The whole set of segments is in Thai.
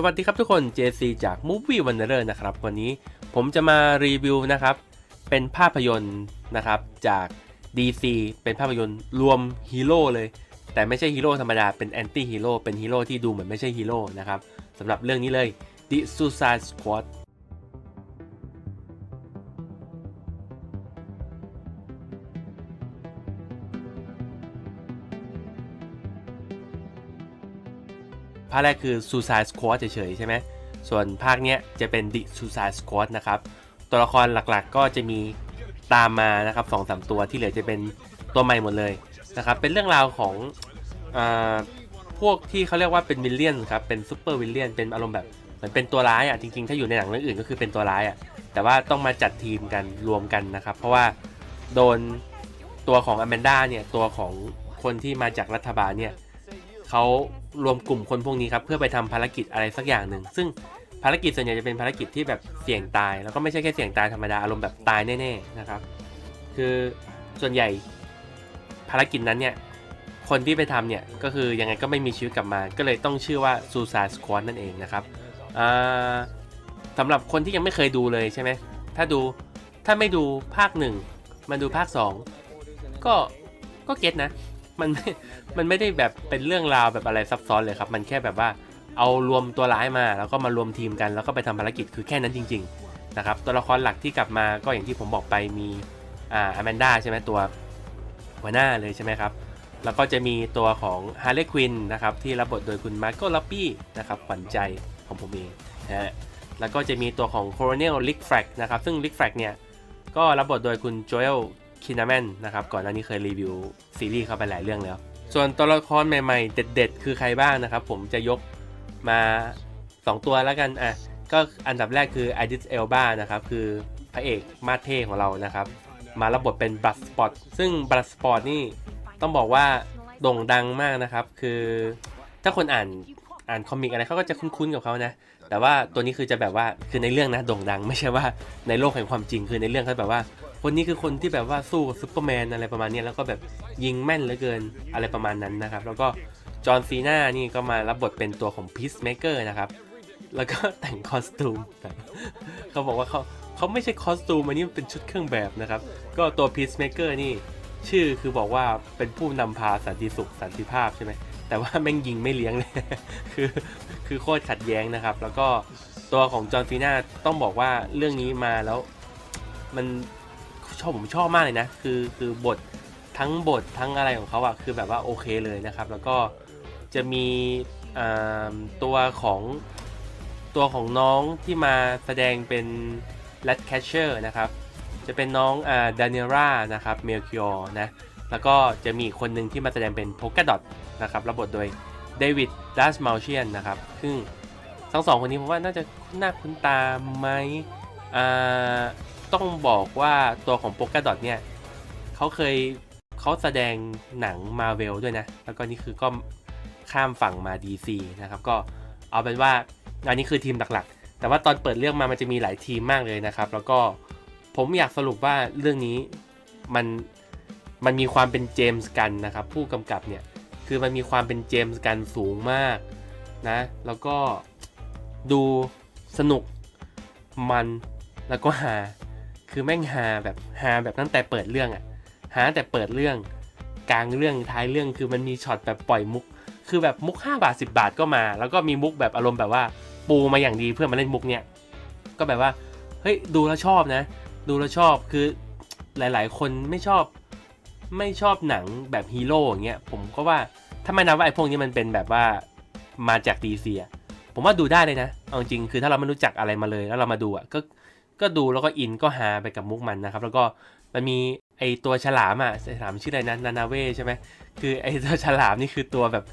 สวัสดีครับทุกคน JC จาก Movie Wanderer นะครับ วันนี้ผมจะมารีวิวนะครับ เป็นภาพยนตร์นะครับจาก DC เป็นภาพยนตร์รวมฮีโร่เลย แต่ไม่ใช่ฮีโร่ธรรมดา เป็นแอนตี้ฮีโร่เป็นฮีโร่ที่ดูเหมือนไม่ใช่ฮีโร่นะครับสำหรับเรื่องนี้เลย The Suicide Squad าคแรกคือ Suicide Squad เฉยๆใช่ไหม ส่วนภาคเนี้ยจะเป็น The Suicide Squad นะครับ ตัวละครหลักๆก็จะมีตามมานะครับสองสามตัวที่เหลือจะเป็นตัวใหม่หมดเลยนะครับ เป็นเรื่องราวของอาพวกที่เขาเรียกว่าเป็นวิลเลียนครับ เป็นซูเปอร์วิลเลียน เป็นอารมณ์แบบเหมือนเป็นตัวร้ายอะ จริงๆ ถ้าอยู่ในหนังเรื่องอื่นก็คือเป็นตัวร้ายอะ แต่ว่าต้องมาจัดทีมกันรวมกันนะครับ เพราะว่าโดนตัวของอแมนด้าเนี่ย ตัวของคนที่มาจากรัฐบาลเนี่ยเขา รวมกลุ่มคนพวกนี้ครับเพื่อไปทำภารกิจอะไรสักอย่างหนึ่งซึ่งภารกิจส่วนใหญ่จะเป็นภารกิจที่แบบเสี่ยงตาย แล้วก็ไม่ใช่แค่เสี่ยงตายธรรมดาอารมณ์แบบตายแน่ๆนะครับ คือส่วนใหญ่ภารกิจนั้นเนี่ยคนที่ไปทำเนี่ยก็คือยังไงก็ไม่มีชีวิตกลับมา ก็เลยต้องชื่อว่า Suicide Squad นั่นเองนะครับสำหรับคนที่ยังไม่เคยดูเลยใช่ไหมถ้าดูถ้าไม่ดูภาคหนึ่งมาดูภาคสองก็ก็เก็ตนะ มันไม่มันไม่ได้แบบเป็นเรื่องราวแบบอะไรซับซ้อนเลยครับ มันแค่แบบว่าเอารวมตัวร้ายมา แล้วก็มารวมทีมกัน แล้วก็ไปทำภารกิจคือแค่นั้นจริง ๆ นะครับ ตัวละครหลักที่กลับมาก็อย่างที่ผมบอกไปมีอ่าอแมนด้าใช่ไหมตัวหัวหน้าเลยใช่ไหมครับ แล้วก็จะมีตัวของฮาร์เลควินนะครับที่รับบทโดยคุณมาร์โกลัปปี้นะครับขวัญใจของผมเองนะฮะแล้วก็จะมีตัวของโคโรเนลลิกแฟกนะครับซึ่งลิกแฟกเนี่ยก็รับบทโดยคุณโจเอล คินาแมนนะครับก่อนหน้านี้เคยรีวิวซีรีส์เข้าไปหลายเรื่องแล้ว ส่วนตัวละครใหม่ๆ เด็ด ๆ คือใครบ้างนะครับ ผมจะยกมา 2 ตัวแล้วกันอะก็อันดับแรกคือไอดิสเอลบานะครับคือพระเอกมาเท่ของเรานะครับ มารับบทเป็นบัสปอตซึ่งบัสปอตนี่ต้องบอกว่าโด่งดังมากนะครับ คือถ้าคนอ่านอ่านคอมิกอะไรเขาก็จะคุ้นๆกับเขานะ แต่ว่าตัวนี้คือจะแบบว่าคือในเรื่องนะโด่งดัง ไม่ใช่ว่าในโลกแห่งความจริงคือในเรื่องเขาแบบว่า คนนี้คือคนที่แบบว่าสู้ซูเปอร์แมนอะไรประมาณนี้แล้วก็แบบยิงแม่นเหลือเกินอะไรประมาณนั้นนะครับ แล้วก็จอห์นซีนานี่ก็มารับบทเป็นตัวของพีซเมเกอร์นะครับแล้วก็แต่งคอสตูมเขาบอกว่าเขาเขาไม่ใช่คอสตูมอันนี้มันเป็นชุดเครื่องแบบนะครับ ก็ตัวพีซเมเกอร์นี่ชื่อคือบอกว่าเป็นผู้นำพาสันติสุขสันติภาพใช่ไหม แต่ว่าแม่งยิงไม่เลี้ยงเลย คือคือโคตรขัดแย้งนะครับ แล้วก็ตัวของจอห์นซีนาต้องบอกว่าเรื่องนี้มาแล้ว มันชอบผมชอบมากเลยนะ คือคือบททั้งบททั้งอะไรของเขาอะคือแบบว่าโอเคเลยนะครับ แล้วก็จะมีตัวของตัวของน้องที่มาแสดงเป็น Red Catcher นะครับ จะเป็นน้องดานิรานะครับเมลคิอร์นะ แล้วก็จะมีคนหนึ่งที่มาแสดงเป็นโพก a ดอ t นะครับรับบทโดยเดวิดดัสมาลเชียนนะครับซึ่งทั้งสองคนนี้ผมว่าน่าจะน่าคุ้นตาไหมอ่าต้องบอกว่าตัวของโปก a ดอ t เนี่ยเขาเคยเขาแสดงหนังมาเวลด้วยนะ แล้วก็นี่คือก็ข้ามฝั่งมา DC นะครับ ก็เอาเป็นว่าอันนี้คือทีมหลักๆ แต่ว่าตอนเปิดเรื่องมามันจะมีหลายทีมมากเลยนะครับ แล้วก็ผมอยากสรุปว่าเรื่องนี้มันมันมีความเป็นเจมส์กันนะครับ ผู้กำกับเนี่ย คือมันมีความเป็นเจมส์กันสูงมากนะ แล้วก็ดูสนุกมันแล้วก็หา คือแม่งฮาแบบฮาแบบตั้งแต่เปิดเรื่องอะฮาแต่เปิดเรื่องกลางเรื่องท้ายเรื่องคือมันมีช็อตแบบปล่อยมุก คือแบบมุก 5 บาท 10 บาทก็มา แล้วก็มีมุกแบบอารมณ์แบบว่าปูมาอย่างดีเพื่อมาเล่นมุกเนี่ยก็แบบว่าเฮ้ยดูแล้วชอบนะ ดูแล้วชอบคือหลาย ๆ คนไม่ชอบ ไม่ชอบหนังแบบฮีโร่อย่างเงี้ยผมก็ว่าถ้าไม่นับว่าไอ้พวกนี้มันเป็นแบบว่ามาจากดีซีอะผมว่าดูได้เลยนะเอาจริงคือถ้าเราไม่รู้จักอะไรมาเลยแล้วเรามาดูอะก็ก็ดูแล้วก็อินก็ฮาไปกับมุกมันนะครับ แล้วก็มันมีไอตัวฉลามอะฉลามชื่ออะไรนะนานาเวใช่ไหมคือไอตัวฉลามนี่คือตัวแบบ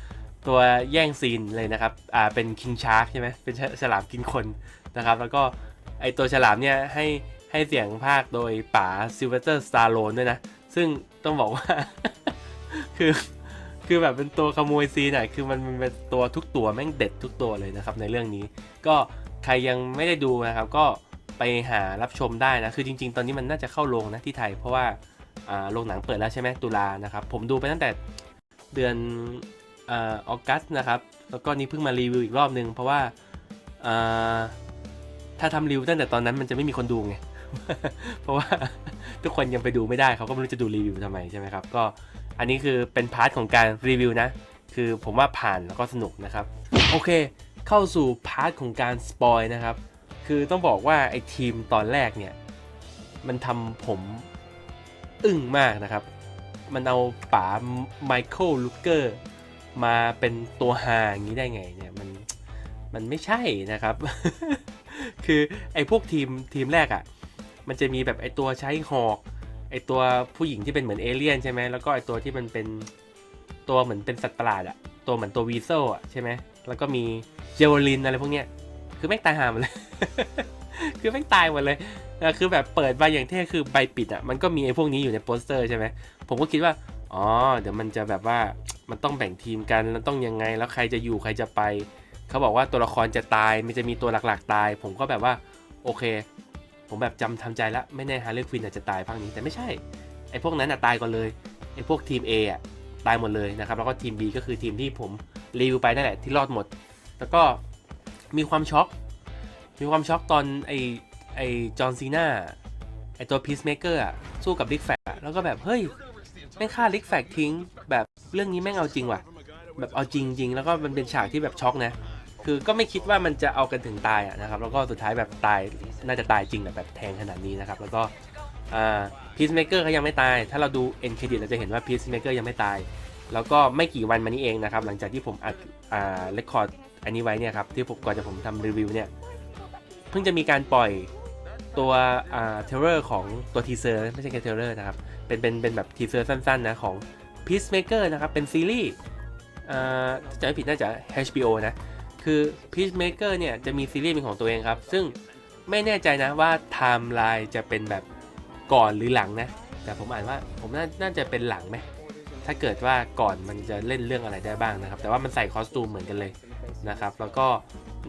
ตัวแย่งซีนเลยนะครับอ่าเป็นคิงชาร์กใช่ไหมเป็นฉฉลามกินคนนะครับ แล้วก็ไอตัวฉลามเนี่ยให้ให้เสียงภาคโดยป๋าซิลเวสเตอร์สตาร์โลนด้วยนะ ซึ่งต้องบอกว่า คือคือแบบเป็นตัวขโมยซีนอะคือมันเป็นตัวทุกตัวแม่งเด็ดทุกตัวเลยนะครับ ในเรื่องนี้ ก็ใครยังไม่ได้ดูนะครับก็ไปหารับชมได้นะ คือจริง ๆ ตอนนี้มันน่าจะเข้าโรงนะที่ไทย เพราะว่าโรงหนังเปิดแล้วใช่ไหมตุลานะครับ ผมดูไปตั้งแต่เดือนออกัสนะครับ แล้วก็นี่เพิ่งมารีวิวอีกรอบนึง เพราะว่าถ้าทำรีวิวตั้งแต่ตอนนั้นมันจะไม่มีคนดูไง เพราะว่า ทุกคนยังไปดูไม่ได้เขาก็ไม่รู้จะดูรีวิวทำไมใช่ไหมครับก็อันนี้คือเป็นพาร์ทของการรีวิวนะ คือผมว่าผ่านแล้วก็สนุกนะครับ โอเค เข้าสู่พาร์ทของการสปอยนะครับ คือต้องบอกว่าไอ้ทีมตอนแรกเนี่ย มันทำผมอึ้งมากนะครับ มันเอาป๋าไมเคิลลูเกอร์มาเป็นตัวฮาอย่างนี้ได้ไงเนี่ย มันมันไม่ใช่นะครับ คือไอ้พวกทีมทีมแรกอะ่ะ มันจะมีแบบไอตัวใช้หอก ไอตัวผู้หญิงที่เป็นเหมือนเอเลี่ยนใช่ไหมแล้วก็ไอตัวที่มันเป็นตัวเหมือนเป็นสัตว์ประหลาดอะตัวเหมือนตัววีเซลอะใช่ไหมแล้วก็มีเจวลินอะไรพวกเนี้ยคือแม่งตายหาหมดเลย คือแม่งตายหมดเลยคือแบบเปิดมาอย่างเท่คือใบปิดอะมันก็มีไอพวกนี้อยู่ในโปสเตอร์ใช่ไหมผมก็คิดว่าอ๋อเดี๋ยวมันจะแบบว่ามันต้องแบ่งทีมกันแล้วต้องยังไงแล้วใครจะอยู่ใครจะไป เขาบอกว่าตัวละครจะตายมันจะมีตัวหลักๆตาย ผมก็แบบว่าโอเค ผมแบบจำทำใจแล้วไม่แน่ฮาร์เลควินอาจจะตายภาคนี้แต่ไม่ใช่ไอ้พวกนั้นอะตายก่อนเลยไอ้พวกทีม A อะตายหมดเลยนะครับแล้วก็ทีม B ก็คือทีมที่ผมรีวิวไปนั่นแหละที่รอดหมด แล้วก็มีความช็อกมีความช็อกตอนไอ้ไอ้จอห์นซีนาไอ้ตัวพีซเมเกอร์อะสู้กับลิกแฟกแล้วก็แบบเฮ้ยแม่งฆ่าลิกแฟกทิ้ง แบบเรื่องนี้แม่งเอาจริงว่ะ แบบเอาจริงจริงแล้วก็มันเป็นฉากที่แบบช็อกนะ คือก็ไม่คิดว่ามันจะเอากันถึงตายอะนะครับ แล้วก็สุดท้ายแบบตายน่าจะตายจริงแบบแทงขนาดนี้นะครับ แล้วก็พีซเมเกอร์เขายังไม่ตาย ถ้าเราดูเอ็นเครดิตเราจะเห็นว่าพีซเมเกอร์ยังไม่ตาย แล้วก็ไม่กี่วันมานี้เองนะครับ หลังจากที่ผมอัดอ่าเรคคอร์ดอันนี้ไว้เนี่ยครับ ที่ผมก่อนจะผมทำรีวิวเนี่ย เพิ่งจะมีการปล่อยตัวอ่าเทเลอร์ของตัวทีเซอร์ไม่ใช่แค่เทเลอร์นะครับ เป็นเป็นเป็นแบบทีเซอร์สั้นๆนะของ Peacemaker นะครับ เป็นซีรีส์อ่าถ้าจะไม่ผิดน่าจะ HBO นะ คือ Peacemaker เนี่ย จะมีซีรีส์เป็นของตัวเองครับ ซึ่งไม่แน่ใจนะว่าไทม์ไลน์จะเป็นแบบก่อนหรือหลังนะ แต่ผมอ่านว่าผมน่าน่าจะเป็นหลังไหมถ้าเกิดว่าก่อนมันจะเล่นเรื่องอะไรได้บ้างนะครับ แต่ว่ามันใส่คอสตูมเหมือนกันเลยนะครับ แล้วก็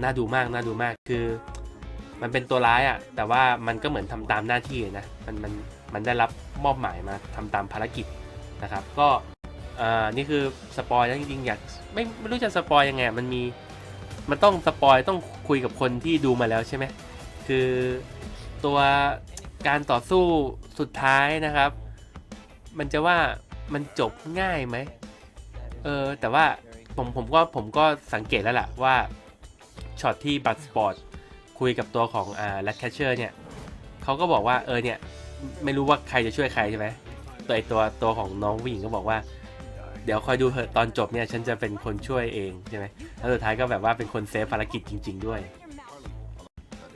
น่าดูมากน่าดูมากคือ มันเป็นตัวร้ายอะ่ะ แต่ว่ามันก็เหมือนทำตามหน้าที่นะมันมันมันได้รับมอบหมายมาทำตามภารกิจนะครับ ก็อ่านี่คือสปอยนะจริงๆอยากไม่ไม่รู้จะสปอยยังไงมันมี มันต้องสปอยต้องคุยกับคนที่ดูมาแล้วใช่ไหมคือตัวการต่อสู้สุดท้ายนะครับ มันจะว่ามันจบง่ายไหมเออแต่ว่าผมผมก็ผมก็สังเกตแล้วล่ะว่าช็อตที่บัตสปอร์ตคุยกับตัวของอ่าแรดแคชเชอร์เนี่ยเขาก็บอกว่าเออเนี่ยไม่รู้ว่าใครจะช่วยใครใช่ไหมตัวไอตัวตัวของน้องผู้หญิงก็บอกว่า เดี๋ยวคอยดูเถอะตอนจบเนี่ยฉันจะเป็นคนช่วยเองใช่ไหม แล้วสุดท้ายก็แบบว่าเป็นคนเซฟภารกิจจริง ๆ ด้วย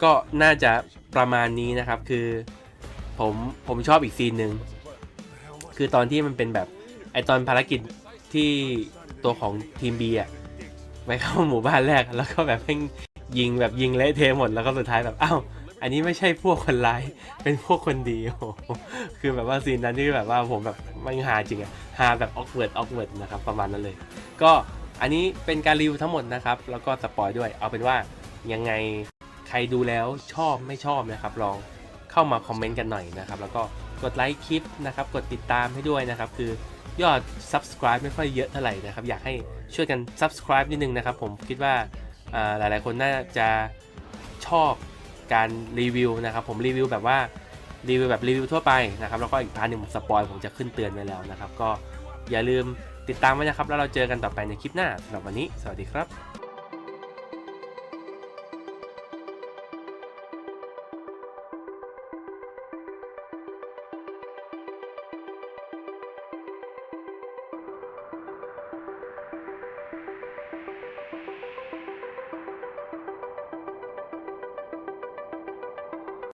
ก็น่าจะประมาณนี้นะครับคือผมผมชอบอีกซีนหนึ่งคือตอนที่มันเป็นแบบไอตอนภารกิจที่ตัวของทีม B อะไปเข้าหมู่บ้านแรกแล้วก็แบบแม่งยิงแบบยิงเละเทะหมดแล้วก็สุดท้ายแบบอ้าวอันนี้ไม่ใช่พวกคนร้ายเป็นพวกคนดีโอ้โหคือแบบว่าซีนนั้นที่แบบว่าผมแบบไม่หาจริงอะหาแบบออกเวิร์ดออกเวิร์ดนะครับประมาณนั้นเลย ก็ อันนี้เป็นการรีวิวทั้งหมดนะครับ แล้วก็สปอยด้วย เอาเป็นว่ายังไงใครดูแล้วชอบไม่ชอบนะครับ ลองเข้ามาคอมเมนต์กันหน่อยนะครับ แล้วก็กดไลค์คลิปนะครับ กดติดตามให้ด้วยนะครับ คือยอด subscribe ไม่ค่อยเยอะเท่าไหร่นะครับ อยากให้ช่วยกัน subscribe นิดนึงนะครับ ผมคิดว่าอ่าหลายๆ คนน่าจะชอบการรีวิวนะครับ ผมรีวิวแบบว่ารีวิวแบบรีวิวทั่วไปนะครับ แล้วก็อีกพาร์ทหนึ่งผมสปอยผมจะขึ้นเตือนไว้แล้วนะครับ ก็อย่าลืม ติดตามไว้นะครับ แล้วเราเจอกันต่อไปในคลิปหน้าสำหรับวันนี้ สวัสดีครับ